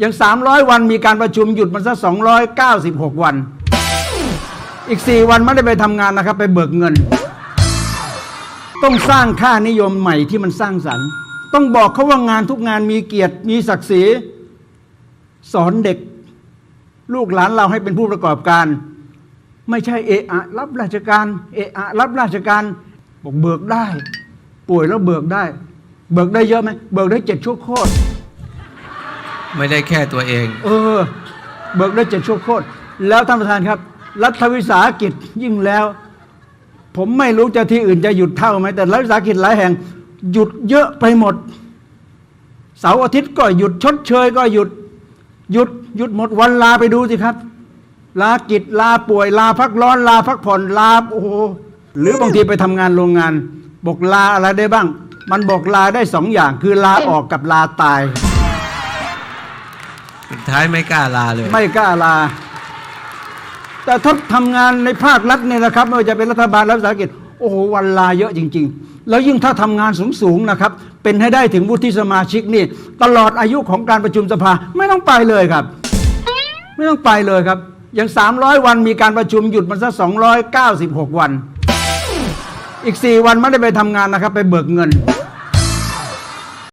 อย่าง 300 วันมีการประชุมหยุดมันซะ296 วัน อีก 4 วันไม่ได้ไปทำงานนะครับ ไปเบิกเงิน ต้องสร้างค่านิยมใหม่ที่มันสร้างสรรค์ ต้องบอกเขาว่างานทุกงานมีเกียรติมีศักดิ์ศรีสอนเด็ก ลูกหลานเราให้เป็นผู้ประกอบการ ไม่ใช่เอะอะรับราชการ เอะอะรับราชการบอกเบิกได้ ป่วยแล้วเบิกได้ เบิกได้เยอะไหมเบิกได้เจ็ดชั่วโคตร ไม่ได้แค่ตัวเอง เออ เบิกได้เจ็ดชั่วโคตรแล้วท่านประธานครับ รัฐวิสาหกิจยิ่งแล้ว ผมไม่รู้จะที่อื่นจะหยุดเท่าไหมแต่รัฐวิสาหกิจหลายแห่ง หยุดเยอะไปหมด เสาร์อาทิตย์ก็หยุดชดเชย ก็หยุดหยุดหยุดหมดวันลาไปดูสิครับ ลากิจลาป่วยลาพักร้อนลาพักผ่อนลาโอ้โหหรือบางทีไปทำงานโรงงาน บอกลาอะไรได้บ้าง มันบอกลาได้สองอย่างคือลาออกกับลาตาย สุดท้ายไม่กล้าลาเลย ไม่กล้าลา แต่ถ้าทำงานในภาครัฐเนี่ยนะครับ ไม่ว่าจะเป็นรัฐบาลรัฐวิสาหกิจโอ้โหวันลาเยอะจริง ๆ แล้วยิ่งถ้าทำงานสูงๆนะครับ เป็นให้ได้ถึงวุฒิสมาชิกนี่ ตลอดอายุของการประชุมสภาไม่ต้องไปเลยครับ ไม่ต้องไปเลยครับ อย่าง 300 วันมีการประชุมหยุดมันซะ296 วัน อีก 4 วันไม่ได้ไปทำงานนะครับ ไปเบิกเงิน